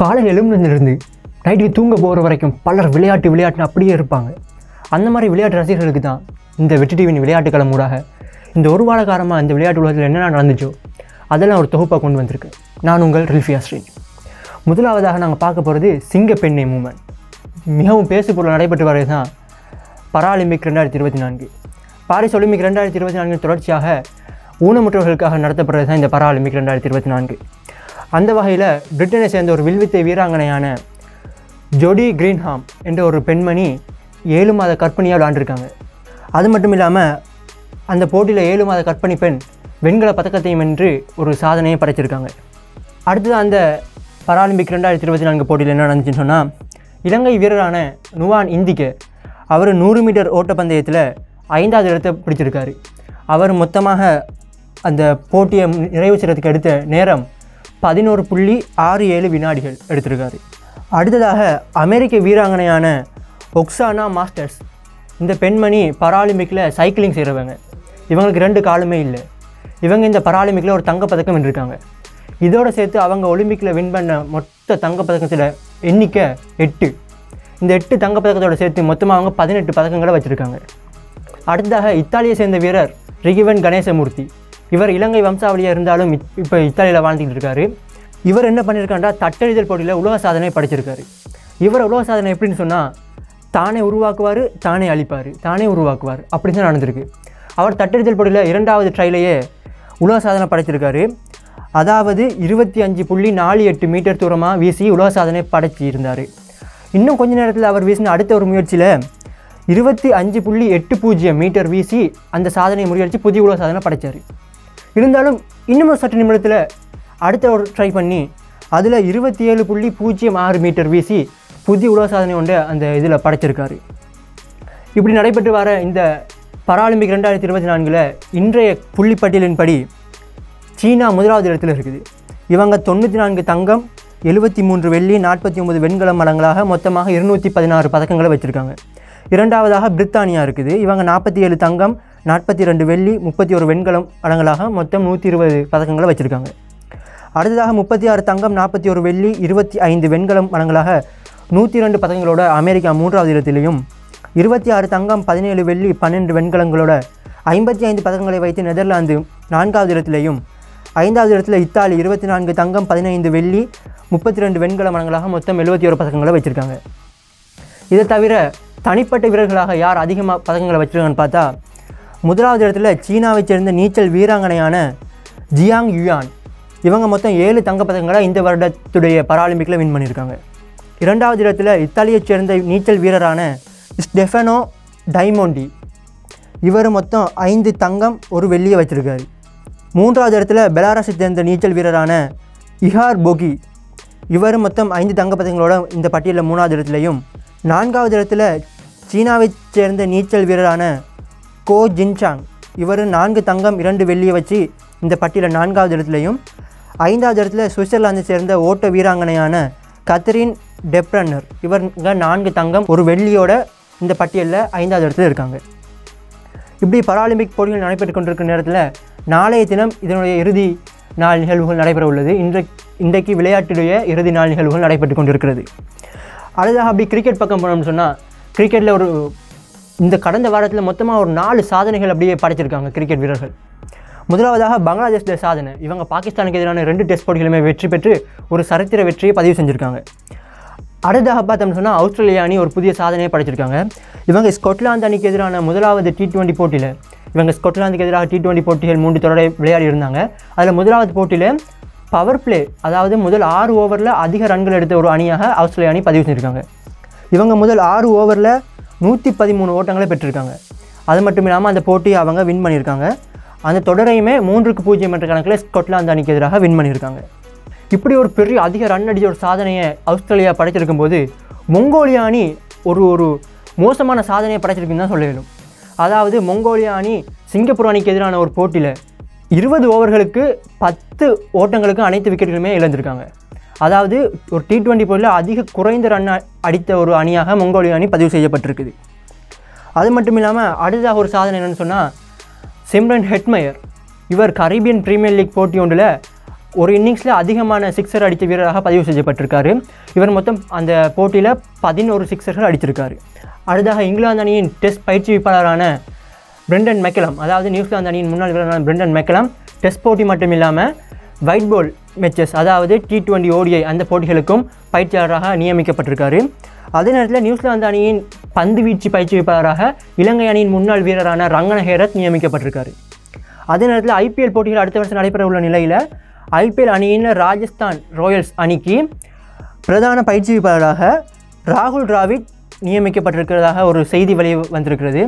காலை எழும்புனதுலேருந்து நைட்டுக்கு தூங்க போகிற வரைக்கும் பலர் விளையாட்டு விளையாட்டுன்னு அப்படியே இருப்பாங்க. அந்த மாதிரி விளையாட்டு ரசிகர்களுக்கு தான் இந்த வெற்றி டிவியின் விளையாட்டு களமூடாக இந்த ஒரு வார காலமாக இந்த விளையாட்டு உலகத்தில் என்னென்ன நடந்துச்சோ அதெல்லாம் ஒரு தொகுப்பாக கொண்டு வந்திருக்கு. நான் உங்கள் ரில்ஃபியா ஸ்ரீ முதலாவதாக நாங்கள் பார்க்க போகிறது சிங்க பெண்ணை மூமெண்ட். மிகவும் பேசு பொருள் நடைபெற்று வரது தான் பராலிம்பிக் ரெண்டாயிரத்தி இருபத்தி நான்கு. பாரிஸ் ஒலிம்பிக் ரெண்டாயிரத்தி இருபத்தி நான்கு தொடர்ச்சியாக ஊனமுற்றவர்களுக்காக நடத்தப்படுறது தான் இந்த பராலிம்பிக் ரெண்டாயிரத்தி இருபத்தி நான்கு. அந்த வகையில் பிரிட்டனை சேர்ந்த ஒரு வில்வித்தை வீராங்கனையான ஜொடி கிரீன்ஹாம் என்ற ஒரு பெண்மணி ஏழு மாத கற்பனையாக விளாண்டுருக்காங்க அது மட்டும் இல்லாமல் அந்த போட்டியில் ஏழு மாத கற்பனை பெண் வெண்கல பதக்கத்தையும் வென்று ஒரு சாதனையை படைச்சிருக்காங்க. அடுத்தது அந்த பராலிம்பிக் ரெண்டாயிரத்தி இருபத்தி நான்கு போட்டியில் என்ன நடந்துச்சுன்னு சொன்னால் இலங்கை வீரரான நுவான் இந்திக்கு அவர் நூறு மீட்டர் ஓட்டப்பந்தயத்தில் ஐந்தாவது இடத்தை பிடிச்சிருக்காரு. அவர் மொத்தமாக அந்த போட்டியை நிறைவு செய்கிறதுக்கு எடுத்த நேரம் பதினோரு புள்ளி ஆறு ஏழு வினாடிகள் எடுத்திருக்காரு. அடுத்ததாக அமெரிக்க வீராங்கனையான ஒக்ஸானா மாஸ்டர்ஸ் இந்த பெண்மணி பராலிம்பிக்கில் சைக்கிளிங் செய்கிறவங்க இவங்களுக்கு ரெண்டு காலுமே இல்லை. இவங்க இந்த பராலிம்பிக்கில் ஒரு தங்கப்பதக்கம் வென்றிருக்காங்க. இதோடு சேர்த்து அவங்க ஒலிம்பிக்கில் வின் பண்ண மொத்த தங்கப்பதக்கத்தில் எண்ணிக்கை எட்டு. இந்த எட்டு தங்கப்பதக்கத்தோட சேர்த்து மொத்தமாக அவங்க பதினெட்டு பதக்கங்களை வச்சுருக்காங்க. அடுத்ததாக இத்தாலியை சேர்ந்த வீரர் ரிகிவன் கணேசமூர்த்தி. இவர் இலங்கை வம்சாவளியாக இருந்தாலும் இப்போ இத்தாலியில் வாழ்ந்துக்கிட்டு இருக்காரு. இவர் என்ன பண்ணியிருக்காண்டா தட்டெழுதல் போட்டியில் உலக சாதனை படைச்சிருக்காரு. இவர் உலக சாதனை எப்படின்னு சொன்னால் தானே உருவாக்குவார் தானே அழிப்பார் தானே உருவாக்குவார். அப்படி தான் நடந்திருக்கு. அவர் தட்டெழுதல் போட்டியில் இரண்டாவது ட்ரைலையே உலக சாதனை படைச்சிருக்காரு. அதாவது இருபத்தி அஞ்சு புள்ளி நாலு எட்டு மீட்டர் தூரமாக வீசி உலக சாதனை படைச்சி இருந்தார் இன்னும் கொஞ்ச நேரத்தில் அவர் வீசின அடுத்த ஒரு முயற்சியில் இருபத்தி அஞ்சு புள்ளி எட்டு பூஜ்ஜியம் மீட்டர் வீசி அந்த சாதனையை முறியடிச்சு புதிய உலக சாதனை படைச்சார். இருந்தாலும் இன்னமும் சற்று நிமிடத்தில் அடுத்த ஒரு ட்ரை பண்ணி அதில் இருபத்தி ஏழு புள்ளி பூஜ்ஜியம் ஆறு மீட்டர் வீசி புதிய உலக சாதனை ஒன்றை அந்த இதில் படைச்சிருக்காரு. இப்படி நடைபெற்று வர இந்த பராலிம்பிக் ரெண்டாயிரத்தி இருபத்தி நான்கில் இன்றைய புள்ளிப்பட்டியலின்படி சீனா முதலாவது இடத்துல இருக்குது. இவங்க தொண்ணூற்றி நான்கு தங்கம் எழுபத்தி மூன்று வெள்ளி நாற்பத்தி ஒம்பது வெண்கலம் மடங்களாக மொத்தமாக இருநூற்றி பதினாறு பதக்கங்களை வச்சுருக்காங்க. இரண்டாவதாக பிரித்தானியா இருக்குது. இவங்க நாற்பத்தி ஏழு தங்கம் நாற்பத்தி ரெண்டு வெள்ளி முப்பத்தி ஒரு வெண்கலம் மடங்களாக மொத்தம் நூற்றி இருபது பதக்கங்களை வச்சுருக்காங்க. அடுத்ததாக முப்பத்தி ஆறு தங்கம் நாற்பத்தி ஒரு வெள்ளி இருபத்தி ஐந்து வெண்கலம் மடங்களாக நூற்றி ரெண்டு பதக்கங்களோட அமெரிக்கா மூன்றாவது இடத்திலையும் இருபத்தி ஆறு தங்கம் பதினேழு வெள்ளி பன்னெண்டு வெண்கலங்களோட ஐம்பத்தி ஐந்து பதக்கங்களை வைத்து நெதர்லாந்து நான்காவது இடத்திலையும் ஐந்தாவது இடத்துல இத்தாலி இருபத்தி நான்கு தங்கம் பதினைந்து வெள்ளி முப்பத்தி ரெண்டு வெண்கல மடங்களாக மொத்தம் எழுபத்தி ஒரு பதக்கங்களை வச்சுருக்காங்க. இதை தவிர தனிப்பட்ட வீரர்களாக யார் அதிகமாக பதக்கங்களை வச்சுருக்காங்கன்னு பார்த்தா முதலாவது இடத்துல சீனாவைச் சேர்ந்த நீச்சல் வீராங்கனையான ஜியாங் யுயான். இவங்க மொத்தம் ஏழு தங்கப்பதக்கங்களை இந்த வருடத்துடைய பராலிம்பிக்கில் வின் பண்ணியிருக்காங்க. இரண்டாவது இடத்துல இத்தாலியைச் சேர்ந்த நீச்சல் வீரரான ஸ்டெஃபனோ டைமோண்டி. இவர் மொத்தம் ஐந்து தங்கம் ஒரு வெள்ளியை வச்சுருக்காரு மூன்றாவது இடத்துல பெலாரஸை சேர்ந்த நீச்சல் வீரரான இஹார் போகி. இவர் மொத்தம் ஐந்து தங்கப்பதங்களோட இந்த பட்டியலில் மூணாவது இடத்துலையும் நான்காவது இடத்துல சீனாவைச் சேர்ந்த நீச்சல் வீரரான கோ ஜின்சாங். இவர் நான்கு தங்கம் இரண்டு வெள்ளியை வச்சு இந்த பட்டியலில் நான்காவது இடத்துலையும் ஐந்தாவது இடத்துல சுவிட்சர்லாந்தை சேர்ந்த ஓட்ட வீராங்கனையான கத்ரின் டெப்ரன்னர். இவங்க நான்கு தங்கம் ஒரு வெள்ளியோட இந்த பட்டியலில் ஐந்தாவது இடத்துல இருக்காங்க. இப்படி பராலிம்பிக் போட்டிகள் நடைபெற்று கொண்டிருக்கிற நேரத்தில் நாளைய தினம் இதனுடைய இறுதி நாள் நிகழ்வுகள் நடைபெற உள்ளது. இன்றை இன்றைக்கு விளையாட்டுடைய இறுதி நாள் நிகழ்வுகள் நடைபெற்று கொண்டிருக்கிறது. அடுத்ததாக அப்படி கிரிக்கெட் பக்கம் போனோம்னு சொன்னால் கிரிக்கெட்டில் ஒரு இந்த கடந்த வாரத்தில் மொத்தமாக ஒரு நாலு சாதனைகள் அப்படியே படைச்சிருக்காங்க கிரிக்கெட் வீரர்கள். முதலாவதாக பங்களாதேஷில் சாதனை. இவங்க பாகிஸ்தானுக்கு எதிரான ரெண்டு டெஸ்ட் போட்டிகளுமே வெற்றி பெற்று ஒரு சரித்திர வெற்றியை பதிவு செஞ்சுருக்காங்க. அடுத்ததாக பார்த்தோம்னு சொன்னால் ஆஸ்திரேலியா அணி ஒரு புதிய சாதனையை படைச்சிருக்காங்க. இவங்க ஸ்கொட்லாந்து அணிக்கு எதிரான முதலாவது டி டுவெண்ட்டி போட்டியில் இவங்க ஸ்கொட்லாந்துக்கு எதிராக டி டுவெண்ட்டி போட்டிகள் மூன்று தொடரை விளையாடி இருந்தாங்க. அதில் முதலாவது போட்டியில் பவர் பிளே அதாவது முதல் ஆறு ஓவரில் அதிக ரன்கள் எடுத்த ஒரு அணியாக ஆஸ்திரேலியா அணி பதிவு செஞ்சுருக்காங்க. இவங்க முதல் ஆறு ஓவரில் நூற்றி பதிமூணு ஓட்டங்களை பெற்றிருக்காங்க. அது மட்டும் இல்லாமல் அந்த போட்டியை அவங்க வின் பண்ணியிருக்காங்க. அந்த தொடரையுமே மூன்றுக்கு பூஜ்ஜியம் என்ற கணக்கில் ஸ்கொட்லாந்து அணிக்கு எதிராக வின் பண்ணியிருக்காங்க. இப்படி ஒரு பெரிய அதிக ரன் அடித்த ஒரு சாதனையை ஆஸ்திரேலியா படைச்சிருக்கும் போது மொங்கோலியா அணி ஒரு ஒரு மோசமான சாதனையை படைச்சிருக்குன்னு தான் சொல்ல வேண்டும். அதாவது மொங்கோலியா அணி சிங்கப்பூர் அணிக்கு எதிரான ஒரு போட்டியில் இருபது ஓவர்களுக்கு பத்து ஓட்டங்களுக்கு அனைத்து விக்கெட்டுகளுமே இழந்திருக்காங்க. அதாவது ஒரு டி டுவெண்ட்டி போட்டியில் அதிக குறைந்த ரன் அடித்த ஒரு அணியாக மங்கோலிய அணி பதிவு செய்யப்பட்டிருக்குது. அது மட்டும் இல்லாமல் அடுத்ததாக ஒரு சாதனை என்னென்னு சொன்னால் சிம்ரன் ஹெட்மயர். இவர் கரீபியன் ப்ரீமியர் லீக் போட்டி ஒன்றில் ஒரு இன்னிங்ஸில் அதிகமான சிக்ஸர் அடித்த வீரராக பதிவு செய்யப்பட்டிருக்காரு. இவர் மொத்தம் அந்த போட்டியில் பதினோரு சிக்ஸர்கள் அடித்திருக்காரு அடுத்ததாக இங்கிலாந்து அணியின் டெஸ்ட் பயிற்சிப்பாளரான பிரெண்டன் மெக்கலம் அதாவது நியூசிலாந்து அணியின் முன்னாள் வீரரான பிரெண்டன் மெக்கலம் டெஸ்ட் போட்டி மட்டும் இல்லாமல் ஒயிட் பால் மேட்சஸ் அதாவது டி டுவெண்ட்டி ஓடிஐ அந்த போட்டிகளுக்கும் பயிற்சியாளராக நியமிக்கப்பட்டிருக்காரு. அதே நேரத்தில் நியூசிலாந்து அணியின் பந்து வீச்சு பயிற்சிப்பாளராக இலங்கை அணியின் முன்னாள் வீரரான ரங்கன ஹேரத் நியமிக்கப்பட்டிருக்காரு. அதே நேரத்தில் ஐபிஎல் போட்டிகள் அடுத்த வருஷம் நடைபெற உள்ள நிலையில் ஐபிஎல் அணியின் ராஜஸ்தான் ராயல்ஸ் அணிக்கு பிரதான பயிற்சியாளராக ராகுல் டிராவிட் நியமிக்கப்பட்டிருக்கிறதாக ஒரு செய்தி வெளி வந்திருக்கிறது.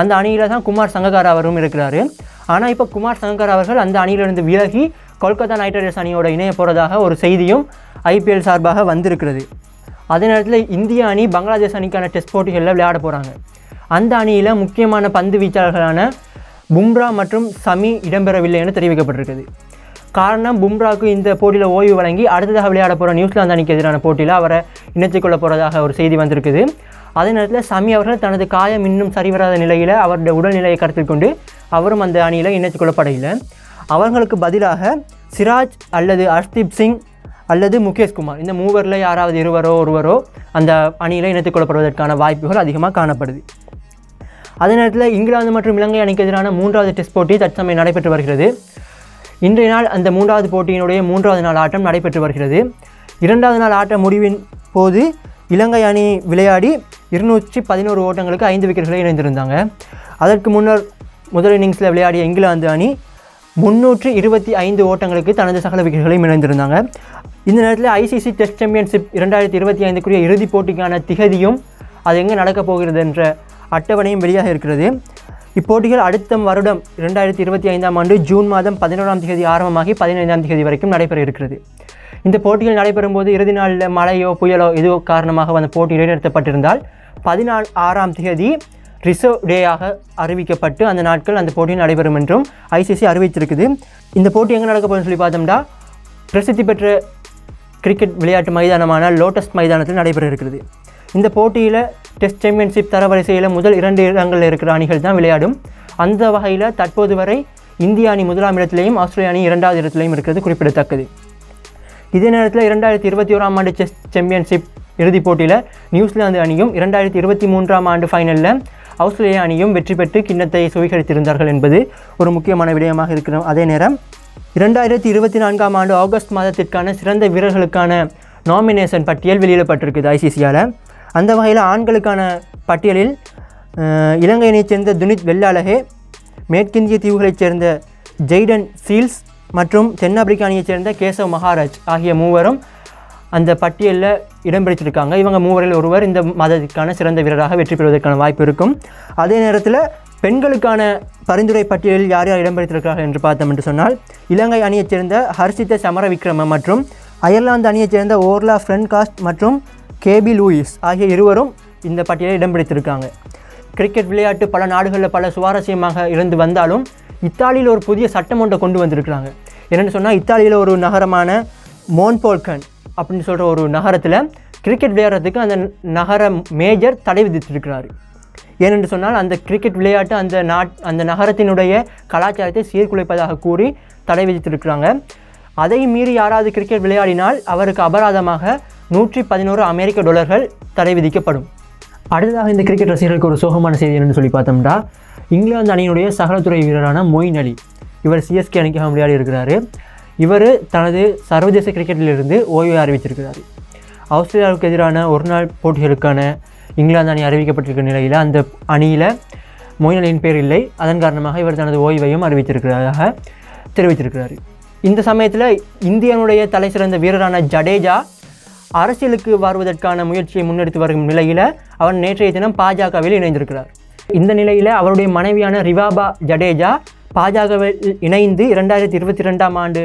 அந்த அணியில் தான் குமார் சங்ககாரா அவரும் இருக்கிறாரு. ஆனால் இப்போ குமார் சங்ககாரா அவர்கள் அந்த அணியிலிருந்து விலகி கொல்கத்தா நைட் ரைடர்ஸ் அணியோட இணைய போகிறதாக ஒரு செய்தியும் ஐபிஎல் சார்பாக வந்திருக்கிறது. அதே நேரத்தில் இந்திய அணி பங்களாதேஷ் அணிக்கான டெஸ்ட் போட்டிகளில் விளையாட போகிறாங்க அந்த அணியில் முக்கியமான பந்து வீச்சாளர்களான பும்ரா மற்றும் சமி இடம்பெறவில்லை என தெரிவிக்கப்பட்டிருக்குது காரணம் பும்ராவுக்கு இந்த போட்டியில் ஓய்வு வழங்கி அடுத்ததாக விளையாட போகிற நியூசிலாந்து அணிக்கு எதிரான போட்டியில் அவரை இணைத்துக்கொள்ள போகிறதாக ஒரு செய்தி வந்திருக்குது. அதே நேரத்தில் சமி அவர்கள் தனது காயம் இன்னும் சரிவராத நிலையில் அவருடைய உடல்நிலையை கருத்தில் கொண்டு அவரும் அந்த அணியில் இணைத்துக்கொள்ளப்படையில்லை அவர்களுக்கு பதிலாக சிராஜ் அல்லது ஹர்ஷ்தீப் சிங் அல்லது முகேஷ் குமார். இந்த மூவரில் யாராவது இருவரோ ஒருவரோ அந்த அணியில் இணைத்துக் கொள்ளப்படுவதற்கான வாய்ப்புகள் அதிகமாக காணப்படுது. அதே நேரத்தில் இங்கிலாந்து மற்றும் இலங்கை அணிக்கு எதிரான மூன்றாவது டெஸ்ட் போட்டி தற்சமயம் நடைபெற்று வருகிறது. இன்றைய நாள் அந்த மூன்றாவது போட்டியினுடைய மூன்றாவது நாள் ஆட்டம் நடைபெற்று வருகிறது. இரண்டாவது நாள் ஆட்ட முடிவின் போது இலங்கை அணி விளையாடி இருநூற்றி பதினோரு ஓட்டங்களுக்கு ஐந்து விக்கெட்டுகளை இணைந்திருந்தாங்க. அதற்கு முன்னர் முதல் இன்னிங்ஸில் விளையாடிய இங்கிலாந்து அணி முன்னூற்று இருபத்தி ஐந்து ஓட்டங்களுக்கு தனது சகல விக்கெட்டுகளையும் இணைந்திருந்தாங்க. இந்த நேரத்தில் ஐசிசி டெஸ்ட் சாம்பியன்ஷிப் இரண்டாயிரத்தி இருபத்தி ஐந்துக்குரிய இறுதிப் போட்டிக்கான திகதியும் அது எங்கே நடக்கப் போகிறது என்ற அட்டவணையும் வெளியாக இருக்கிறது. இப்போட்டிகள் அடுத்த வருடம் இரண்டாயிரத்தி இருபத்தி ஐந்தாம் ஆண்டு ஜூன் மாதம் பதினோராம் தேதி ஆரம்பமாகி பதினைந்தாம் தேதி வரைக்கும் நடைபெற இருக்கிறது. இந்த போட்டிகள் நடைபெறும் போது இறுதி நாளில் மழையோ புயலோ எதுவோ காரணமாக அந்த போட்டி இடைநிறுத்தப்பட்டிருந்தால் பதினாலு ஆறாம் தேதி ரிசர்வ் டேயாக அறிவிக்கப்பட்டு அந்த நாட்கள் அந்த போட்டி நடைபெறும் என்றும் ஐசிசி அறிவித்திருக்குது. இந்த போட்டி எங்கே நடக்க போகுதுன்னு சொல்லி பார்த்தோம்னா பிரசித்தி பெற்ற கிரிக்கெட் விளையாட்டு மைதானமான லோட்டஸ் மைதானத்தில் நடைபெற இருக்கிறது இந்த போட்டியில் டெஸ்ட் சாம்பியன்ஷிப் தரவரிசையில் முதல் இரண்டு இடங்களில் இருக்கிற அணிகள் தான் விளையாடும். அந்த வகையில் தற்போது வரை இந்திய அணி முதலாம் இடத்திலையும் ஆஸ்திரேலிய அணி இரண்டாவது இடத்திலையும் இருக்கிறது குறிப்பிடத்தக்கது. இதே நேரத்தில் இரண்டாயிரத்தி இருபத்தி ஓராம் ஆண்டு செஸ் சாம்பியன்ஷிப் இறுதிப் போட்டியில் நியூசிலாந்து அணியும் இரண்டாயிரத்தி இருபத்தி மூன்றாம் ஆண்டு ஃபைனலில் ஆஸ்திரேலிய அணியும் வெற்றி பெற்று கிண்ணத்தை சுவீகரித்திருந்தார்கள் என்பது ஒரு முக்கியமான விடயமாக இருக்கிறோம் அதே நேரம். இரண்டாயிரத்தி இருபத்தி நான்காம் ஆண்டு ஆகஸ்ட் மாதத்திற்கான சிறந்த வீரர்களுக்கான நாமினேஷன் பட்டியல் வெளியிடப்பட்டிருக்குது ஐசிசியால் அந்த வகையில் ஆண்களுக்கான பட்டியலில் இலங்கையினைச் சேர்ந்த துனித் வெள்ளாளகே மேற்கிந்திய தீவுகளைச் சேர்ந்த ஜெய்டன் சீல்ஸ் மற்றும் தென்னாப்பிரிக்க அணியைச் சேர்ந்த கேசவ் மகாராஜ் ஆகிய மூவரும் அந்த பட்டியலில் இடம் பிடிச்சிருக்காங்க. இவங்க மூவரில் ஒருவர் இந்த மாதத்திற்கான சிறந்த வீரராக வெற்றி பெறுவதற்கான வாய்ப்பு இருக்கும். அதே நேரத்தில் பெண்களுக்கான பரிந்துரை பட்டியலில் யார் யார் இடம்பெற்றிருக்கிறார்கள் என்று பார்த்தோம் என்று சொன்னால் இலங்கை அணியைச் சேர்ந்த ஹர்ஷித சமர விக்ரம மற்றும் அயர்லாந்து அணியைச் சேர்ந்த ஓர்லா ஃப்ரென்காஸ்ட் மற்றும் கேபி லூயிஸ் ஆகிய இருவரும் இந்த பட்டியலில் இடம் பிடித்திருக்காங்க. கிரிக்கெட் விளையாட்டு பல நாடுகளில் பல சுவாரஸ்யமாக இருந்து வந்தாலும் இத்தாலியில் ஒரு புதிய சட்டம் ஒன்றை கொண்டு வந்திருக்கிறாங்க. என்னென்னு சொன்னால் இத்தாலியில் ஒரு நகரமான மோன்போல்கன் அப்படின்னு சொல்கிற ஒரு நகரத்தில் கிரிக்கெட் விளையாடுறதுக்கு அந்த நகர மேஜர் தடை விதித்திருக்கிறார். ஏனென்று சொன்னால் அந்த கிரிக்கெட் விளையாட்டு அந்த நாட் அந்த நகரத்தினுடைய கலாச்சாரத்தை சீர்குலைப்பதாக கூறி தடை விதித்திருக்கிறாங்க. அதை மீறி யாராவது கிரிக்கெட் விளையாடினால் அவருக்கு அபராதமாக நூற்றி பதினோரு அமெரிக்க டாலர்கள் தடை விதிக்கப்படும். அடுத்ததாக இந்த கிரிக்கெட் ரசிகர்களுக்கு ஒரு சோகமான செய்தி என்னன்னு சொல்லி பார்த்தோம்னா இங்கிலாந்து அணியினுடைய சகலத்துறை வீரரான மொயின் அலி இவர் சிஎஸ்கே அணிக்காக விளையாடி இருக்கிறாரு. இவர் தனது சர்வதேச கிரிக்கெட்டிலிருந்து ஓய்வை அறிவித்திருக்கிறார். ஆஸ்திரேலியாவுக்கு எதிரான ஒரு நாள் போட்டிகளுக்கான இங்கிலாந்து அணி அறிவிக்கப்பட்டிருக்கிற நிலையில் அந்த அணியில் மொயின் பேர் இல்லை. அதன் காரணமாக இவர் தனது ஓய்வையும் அறிவித்திருக்கிறதாக தெரிவித்திருக்கிறார். இந்த சமயத்தில் இந்தியனுடைய தலை சிறந்த வீரரான ஜடேஜா அரசியலுக்கு வருவதற்கான முயற்சியை முன்னெடுத்து வரும் நிலையில் அவர் நேற்றைய தினம் பாஜகவில் இணைந்திருக்கிறார். இந்த நிலையில் அவருடைய மனைவியான ரிவாபா ஜடேஜா பாஜகவில் இணைந்து இரண்டாயிரத்தி இருபத்தி ரெண்டாம் ஆண்டு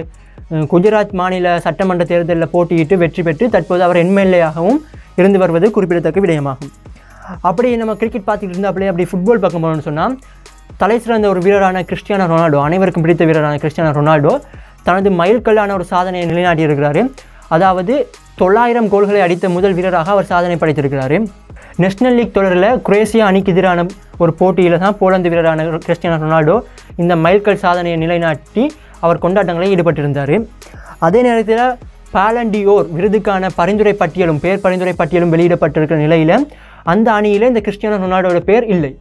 குஜராத் மாநில சட்டமன்ற தேர்தலில் போட்டியிட்டு வெற்றி பெற்று தற்போது அவர் எம்எல்ஏயாகவும் இருந்து வருவது குறிப்பிடத்தக்க விடயமாகும். அப்படி நம்ம கிரிக்கெட் பார்த்துட்டு இருந்தா அப்படியே அப்படி ஃபுட்பால் பார்க்க போனோம்னு சொன்னால் தலை சிறந்த ஒரு வீரரான கிறிஸ்டியானோ ரொனால்டோ அனைவருக்கும் பிடித்த வீரரான கிறிஸ்டியானோ ரொனால்டோ தனது மைல்கல்லான ஒரு சாதனையை நிலைநாட்டியிருக்கிறார். அதாவது தொள்ளாயிரம் கோல்களை அடித்த முதல் வீரராக அவர் சாதனை படைத்திருக்கிறார். நேஷனல் லீக் தொடரில் குரேசியா அணிக்கு எதிரான ஒரு போட்டியில் தான் போலந்து வீரரான கிறிஸ்டியானோ ரொனால்டோ இந்த மைல்கல் சாதனையை நிலைநாட்டி அவர் கொண்டாட்டங்களில் ஈடுபட்டிருந்தார். அதே நேரத்தில் பாலண்டியோர் விருதுக்கான பரிந்துரை பட்டியலும் பேர் பரிந்துரை பட்டியலும் வெளியிடப்பட்டிருக்கிற நிலையில் அந்த அணியில் இந்த கிறிஸ்டியானோ ரொனால்டோட பேர் இல்லை.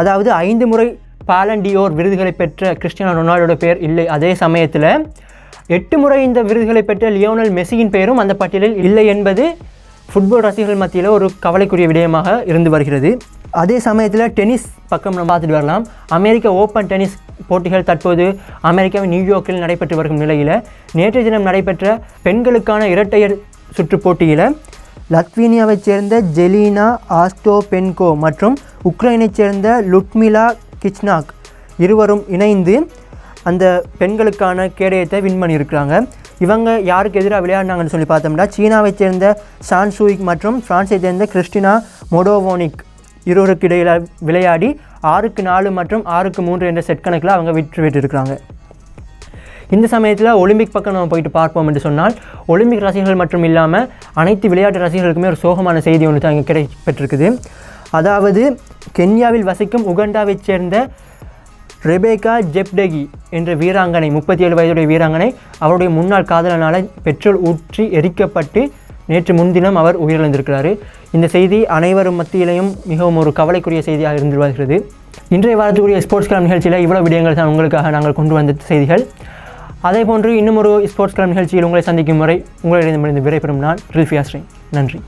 அதாவது ஐந்து முறை பாலண்டியோர் விருதுகளை பெற்ற கிறிஸ்டியானோ ரொனால்டோட பேர் இல்லை. அதே சமயத்தில் எட்டு முறை இந்த விருதுகளை பெற்ற லியோனல் மெஸ்ஸியின் பெயரும் அந்த பட்டியலில் இல்லை என்பது ஃபுட்பால் ரசிகர்கள் மத்தியில் ஒரு கவலைக்குரிய விடயமாக இருந்து வருகிறது. அதே சமயத்தில் டென்னிஸ் பக்கம் நம்ம பார்த்துட்டு வரலாம். அமெரிக்க ஓப்பன் டென்னிஸ் போட்டிகள் தற்போது அமெரிக்காவின் நியூயார்க்கில் நடைபெற்று வரும் நிலையில் நேற்றைய தினம் நடைபெற்ற பெண்களுக்கான இரட்டையர் சுற்று போட்டியில் லத்வீனியாவைச் சேர்ந்த ஜெலீனா ஆஸ்டோபென்கோ மற்றும் உக்ரைனைச் சேர்ந்த லுட்மிலா கிச்னாக் இருவரும் இணைந்து அந்த பெண்களுக்கான கேடயத்தை வின் பண்ணியிருக்கிறாங்க. இவங்க யாருக்கு எதிராக விளையாடினாங்கன்னு சொல்லி பார்த்தோம்னா சீனாவைச் சேர்ந்த சான் சூயிக் மற்றும் ஃப்ரான்ஸை சேர்ந்த கிறிஸ்டினா மொடோவோனிக் இருவருக்கு இடையில் விளையாடி ஆறுக்கு நாலு மற்றும் ஆறுக்கு மூன்று என்ற செட் கணக்கில் அவங்க வெற்றி பெற்றிருக்கிறாங்க. இந்த சமயத்தில் ஒலிம்பிக் பக்கம் நம்ம போயிட்டு பார்ப்போம் என்று சொன்னால் ஒலிம்பிக் ரசிகர்கள் மட்டும் இல்லாமல் அனைத்து விளையாட்டு ரசிகர்களுக்குமே ஒரு சோகமான செய்தி ஒன்று தான் இங்கே கிடைக்கப்பட்டிருக்குது அதாவது கென்யாவில் வசிக்கும் உகண்டாவைச் சேர்ந்த ரெபேகா ஜெப்டகி என்ற வீராங்கனை முப்பத்தி ஏழு வயதுடைய வீராங்கனை அவருடைய முன்னாள் காதலனால் பெட்ரோல் ஊற்றி எரிக்கப்பட்டு நேற்று முன்தினம் அவர் உயிரிழந்திருக்கிறார். இந்த செய்தி அனைவரும் மத்தியிலையும் மிகவும் ஒரு கவலைக்குரிய செய்தியாக இருந்து வருகிறது. இன்றைய வாரத்துக்குரிய ஸ்போர்ட்ஸ் கிளப் நிகழ்ச்சியில் இவ்வளோ விடயங்கள் தான் உங்களுக்காக நாங்கள் கொண்டு வந்த செய்திகள். அதே போன்று இன்னும் ஒரு ஸ்போர்ட்ஸ் கிளப் நிகழ்ச்சியில் உங்களை சந்திக்கும் வரை உங்களிடமிருந்து விடைபெறும் நான் ரில்ஃபியா ஸ்ரீ. நன்றி.